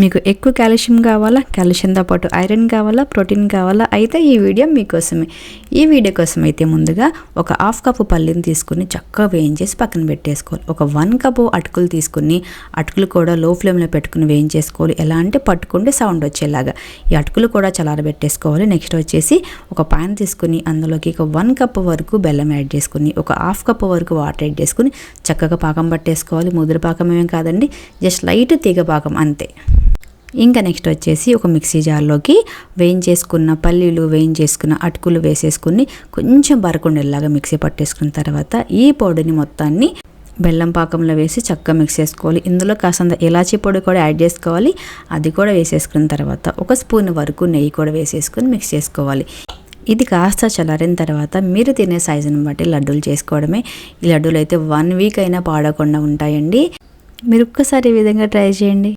మీకు ఎక్కువ కాల్షియం కావాలా కాల్షియంతో పాటు ఐరన్ కావాలా ప్రోటీన్ కావాలా అయితే ఈ వీడియో మీకోసమే. ఈ వీడియో కోసం అయితే ముందుగా ఒక హాఫ్ కప్పు పల్లిని తీసుకుని చక్కగా వేయించేసి పక్కన పెట్టేసుకోవాలి. ఒక వన్ కప్పు అటుకులు తీసుకుని అటుకులు కూడా లో ఫ్లేమ్లో పెట్టుకుని వేయించేసుకోవాలి. ఎలా అంటే పట్టుకుంటే సౌండ్ వచ్చేలాగా. ఈ అటుకులు కూడా చల్లారబెట్టేసుకోవాలి. నెక్స్ట్ వచ్చేసి ఒక పాన్ తీసుకుని అందులోకి ఒక వన్ కప్ వరకు బెల్లం యాడ్ చేసుకుని ఒక హాఫ్ కప్ వరకు వాటర్ యాడ్ చేసుకుని చక్కగా పాకం పట్టేసుకోవాలి. ముదురు పాకం ఏమేం కాదండి జస్ట్ లైట్ తీగ పాకం అంతే. ఇంకా నెక్స్ట్ వచ్చేసి ఒక మిక్సీ జార్లోకి వేయించేసుకున్న పల్లీలు వేయించేసుకున్న అటుకులు వేసేసుకుని కొంచెం బరకుండేలాగా మిక్సీ పట్టేసుకున్న తర్వాత ఈ పొడిని మొత్తాన్ని బెల్లం పాకంలో వేసి చక్కగా మిక్స్ చేసుకోవాలి. ఇందులో కాసంత ఇలాచీ పొడి కూడా యాడ్ చేసుకోవాలి. అది కూడా వేసేసుకున్న తర్వాత ఒక స్పూన్ వరకు నెయ్యి కూడా వేసేసుకొని మిక్స్ చేసుకోవాలి. ఇది కాస్త చల్లారిన తర్వాత మీరు తినే సైజుని బట్టి లడ్డూలు చేసుకోవడమే. ఈ లడ్డూలు అయితే వన్ వీక్ అయినా పాడకుండా ఉంటాయండి. మీరు ఒక్కసారి ఈ విధంగా ట్రై చేయండి.